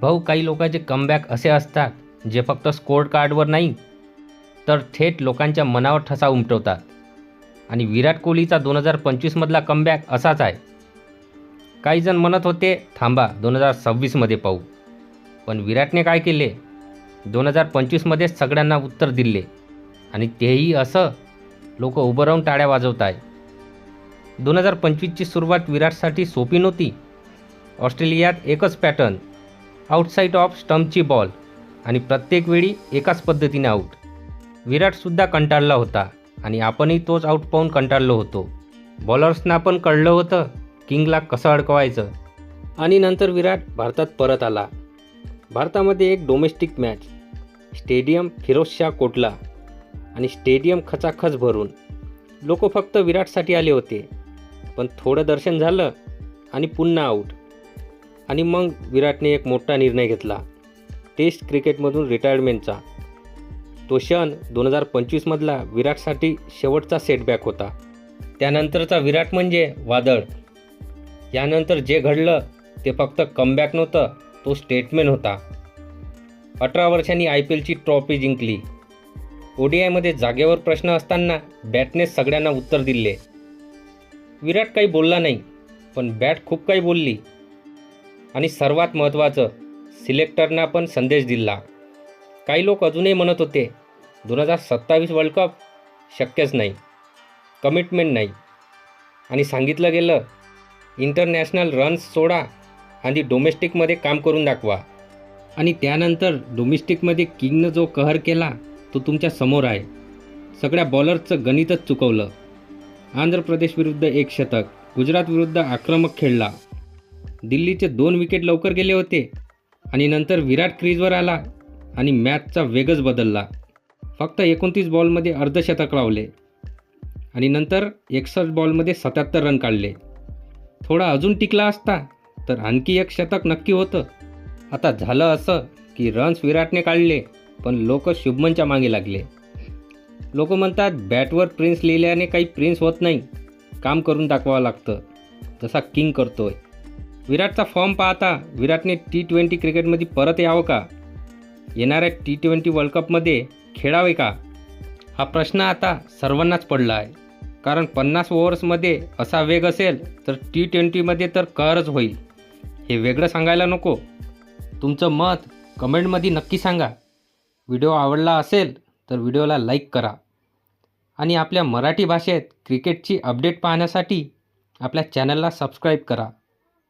भाऊ काही लोकांचे कमबॅक असे असतात जे फक्त स्कोर कार्डवर नाही तर थेट लोकांच्या मनावर ठसा उमटवतात. आणि विराट कोहलीचा दोन हजार पंचवीसमधला कमबॅक असाच आहे. काही जण म्हणत होते थांबा दोन हजार सव्वीसमध्ये पाहू. पण विराटने काय केले? दोन हजार पंचवीसमध्येच सगळ्यांना उत्तर दिले. आणि तेही असं लोक उभं राहून टाळ्या वाजवत आहे दोन हजार पंचवीसची सुरुवात विराटसाठी सोपी नव्हती. ऑस्ट्रेलियात एकच पॅटर्न आउटसाईड ऑफ स्टम्पची बॉल आणि प्रत्येक वेळी एकाच पद्धतीने आऊट. विराटसुद्धा कंटाळला होता आणि आपणही तोच आऊट पाहून कंटाळलो होतो. बॉलर्सना पण कळलं होतं किंगला कसं अडकवायचं. आणि नंतर विराट भारतात परत आला. भारतामध्ये एक domestic match. Stadium Firozshah Kotla आणि स्टेडियम खचाखच भरून. लोक फक्त विराटसाठी आले होते. पण थोडं दर्शन झालं आणि पुन्हा आऊट. आणि मग विराटने एक मोठा निर्णय घेतला. टेस्ट क्रिकेटमधून रिटायरमेंटचा. तो क्षण दोन हजार पंचवीसमधला विराटसाठी शेवटचा सेटबॅक होता. त्यानंतरचा विराट म्हणजे वादळ. यानंतर जे घडलं ते फक्त कमबॅक नव्हतं तो स्टेटमेंट होता. अठरा वर्षांनी आय पी एलची ट्रॉफी जिंकली. ओ डी आयमध्ये जागेवर प्रश्न असताना बॅटने सगळ्यांना उत्तर दिले. विराट काही बोलला नाही पण बॅट खूप काही बोलली. आणि सर्वात महत्त्वाचं सिलेक्टरना पण संदेश दिला. काही लोक अजूनही म्हणत होते दोन हजार सत्तावीस वर्ल्ड कप शक्यच नाही कमिटमेंट नाही. आणि सांगितलं गेलं इंटरनॅशनल रन्स सोडा आणि डोमेस्टिकमध्ये काम करून दाखवा. आणि त्यानंतर डोमेस्टिकमध्ये किंगनं जो कहर केला तो तुमच्यासमोर आहे. सगळ्या बॉलरचं गणितच चुकवलं. आंध्र प्रदेश विरुद्ध एक शतक गुजरात विरुद्ध आक्रमक खेळला. दिल्लीचे दोन विकेट लवकर गेले होते आणि नंतर विराट क्रीजवर आला आणि मॅचचा वेगच बदलला. फक्त एकोणतीस बॉलमध्ये अर्धशतक लावले आणि नंतर एकसष्ट बॉलमध्ये सत्याहत्तर रन काढले. थोडा अजून टिकला असता तर आणखी एक शतक नक्की होतं. आता झालं असं की रन्स विराटने काढले पण लोक शुभमनच्या मागे लागले. लोक म्हणतात बॅटवर प्रिन्स लिहिल्याने काही प्रिन्स होत नाही. काम करून दाखवावं लागतं. जसा किंग करतोय. विराटचा फॉर्म पाहता विराटने टी ट्वेंटी क्रिकेटमध्ये परत यावं का? येणाऱ्या टी ट्वेंटी वर्ल्ड कपमध्ये खेळावे का? हा प्रश्न आता सर्वांनाच पडला आहे. कारण पन्नास ओव्हर्समध्ये असा वेग असेल तर टी ट्वेंटीमध्ये तर करच होईल. हे वेगळं सांगायला नको. तुमचं मत कमेंटमध्ये नक्की सांगा. व्हिडिओ आवडला असेल तर व्हिडिओला लाईक करा. आणि आपल्या मराठी भाषेत क्रिकेटची अपडेट पाहण्यासाठी आपल्या चॅनलला सबस्क्राईब करा.